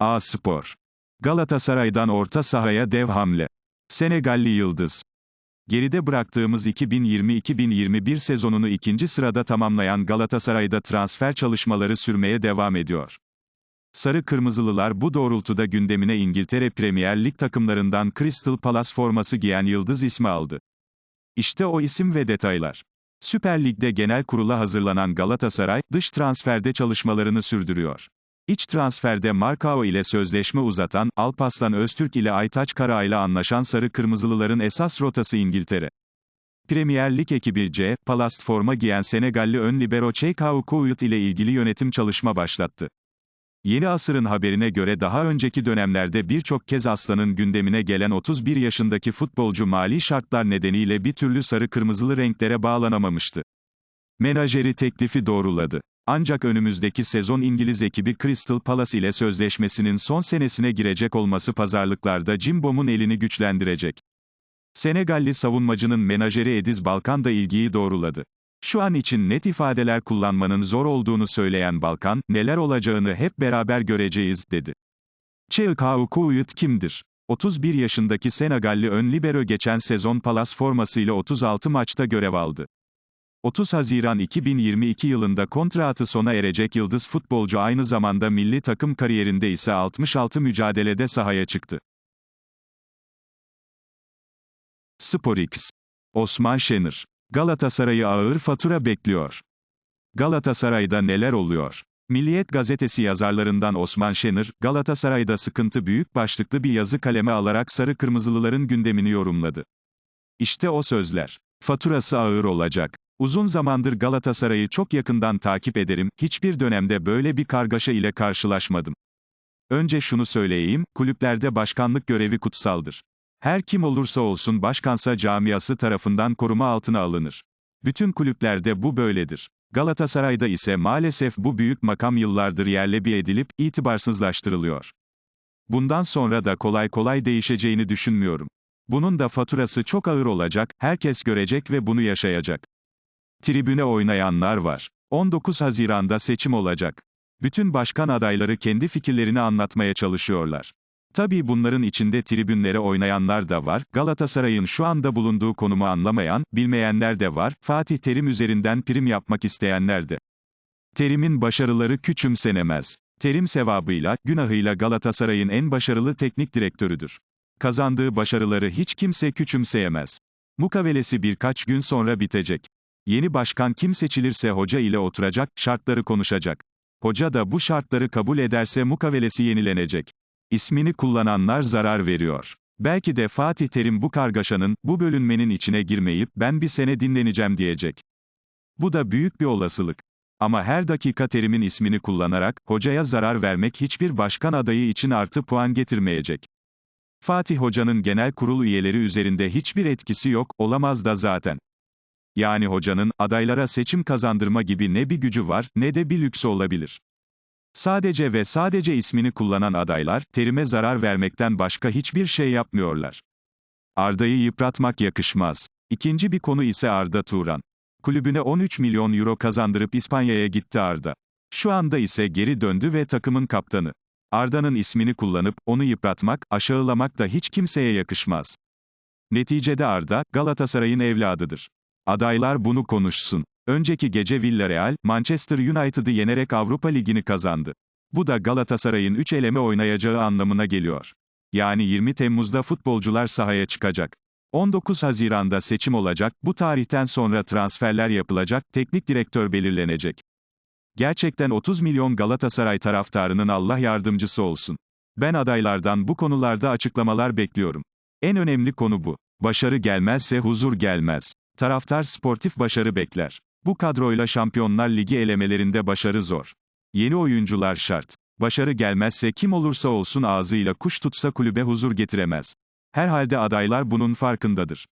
A Spor. Galatasaray'dan orta sahaya dev hamle. Senegalli Yıldız. Geride bıraktığımız 2020-2021 sezonunu ikinci sırada tamamlayan Galatasaray'da transfer çalışmaları sürmeye devam ediyor. Sarı Kırmızılılar bu doğrultuda gündemine İngiltere Premier Lig takımlarından Crystal Palace forması giyen Yıldız ismi aldı. İşte o isim ve detaylar. Süper Lig'de genel kurula hazırlanan Galatasaray, dış transferde çalışmalarını sürdürüyor. İç transferde Markao ile sözleşme uzatan, Alpaslan Öztürk ile Aytaç Kara ile anlaşan Sarı Kırmızılıların esas rotası İngiltere. Premier Lig ekibi C, Palast forma giyen Senegalli ön libero Cheikau Kouyut ile ilgili yönetim çalışma başlattı. Yeni Asır'ın haberine göre daha önceki dönemlerde birçok kez Aslan'ın gündemine gelen 31 yaşındaki futbolcu mali şartlar nedeniyle bir türlü sarı kırmızılı renklere bağlanamamıştı. Menajeri teklifi doğruladı. Ancak önümüzdeki sezon İngiliz ekibi Crystal Palace ile sözleşmesinin son senesine girecek olması pazarlıklarda Cimbom'un elini güçlendirecek. Senegalli savunmacının menajeri Ediz Balkan da ilgiyi doğruladı. Şu an için net ifadeler kullanmanın zor olduğunu söyleyen Balkan, neler olacağını hep beraber göreceğiz, dedi. Çelkau Kuyut kimdir? 31 yaşındaki Senegalli ön libero geçen sezon Palace formasıyla 36 maçta görev aldı. 30 Haziran 2022 yılında kontratı sona erecek yıldız futbolcu aynı zamanda milli takım kariyerinde ise 66 mücadelede sahaya çıktı. SporX. Osman Şenır. Galatasaray'ı ağır fatura bekliyor. Galatasaray'da neler oluyor? Milliyet gazetesi yazarlarından Osman Şenır, Galatasaray'da sıkıntı büyük başlıklı bir yazı kaleme alarak sarı kırmızılıların gündemini yorumladı. İşte o sözler. Faturası ağır olacak. Uzun zamandır Galatasaray'ı çok yakından takip ederim, hiçbir dönemde böyle bir kargaşa ile karşılaşmadım. Önce şunu söyleyeyim, kulüplerde başkanlık görevi kutsaldır. Her kim olursa olsun başkansa camiası tarafından koruma altına alınır. Bütün kulüplerde bu böyledir. Galatasaray'da ise maalesef bu büyük makam yıllardır yerle bir edilip itibarsızlaştırılıyor. Bundan sonra da kolay kolay değişeceğini düşünmüyorum. Bunun da faturası çok ağır olacak, herkes görecek ve bunu yaşayacak. Tribüne oynayanlar var. 19 Haziran'da seçim olacak. Bütün başkan adayları kendi fikirlerini anlatmaya çalışıyorlar. Tabii bunların içinde tribünlere oynayanlar da var, Galatasaray'ın şu anda bulunduğu konumu anlamayan, bilmeyenler de var, Fatih Terim üzerinden prim yapmak isteyenler de. Terim'in başarıları küçümsenemez. Terim sevabıyla, günahıyla Galatasaray'ın en başarılı teknik direktörüdür. Kazandığı başarıları hiç kimse küçümseyemez. Mukavelesi birkaç gün sonra bitecek. Yeni başkan kim seçilirse hoca ile oturacak, şartları konuşacak. Hoca da bu şartları kabul ederse mukavelesi yenilenecek. İsmini kullananlar zarar veriyor. Belki de Fatih Terim bu kargaşanın, bu bölünmenin içine girmeyip ben bir sene dinleneceğim diyecek. Bu da büyük bir olasılık. Ama her dakika Terim'in ismini kullanarak, hocaya zarar vermek hiçbir başkan adayı için artı puan getirmeyecek. Fatih Hoca'nın genel kurul üyeleri üzerinde hiçbir etkisi yok, olamaz da zaten. Yani hocanın, adaylara seçim kazandırma gibi ne bir gücü var, ne de bir lüksü olabilir. Sadece ve sadece ismini kullanan adaylar, terime zarar vermekten başka hiçbir şey yapmıyorlar. Arda'yı yıpratmak yakışmaz. İkinci bir konu ise Arda Turan. Kulübüne 13 milyon euro kazandırıp İspanya'ya gitti Arda. Şu anda ise geri döndü ve takımın kaptanı. Arda'nın ismini kullanıp, onu yıpratmak, aşağılamak da hiç kimseye yakışmaz. Neticede Arda, Galatasaray'ın evladıdır. Adaylar bunu konuşsun. Önceki gece Villarreal, Manchester United'ı yenerek Avrupa Ligi'ni kazandı. Bu da Galatasaray'ın 3 eleme oynayacağı anlamına geliyor. Yani 20 Temmuz'da futbolcular sahaya çıkacak. 19 Haziran'da seçim olacak, bu tarihten sonra transferler yapılacak, teknik direktör belirlenecek. Gerçekten 30 milyon Galatasaray taraftarının Allah yardımcısı olsun. Ben adaylardan bu konularda açıklamalar bekliyorum. En önemli konu bu. Başarı gelmezse huzur gelmez. Taraftar sportif başarı bekler. Bu kadroyla Şampiyonlar Ligi elemelerinde başarı zor. Yeni oyuncular şart. Başarı gelmezse kim olursa olsun ağzıyla kuş tutsa kulübe huzur getiremez. Herhalde adaylar bunun farkındadır.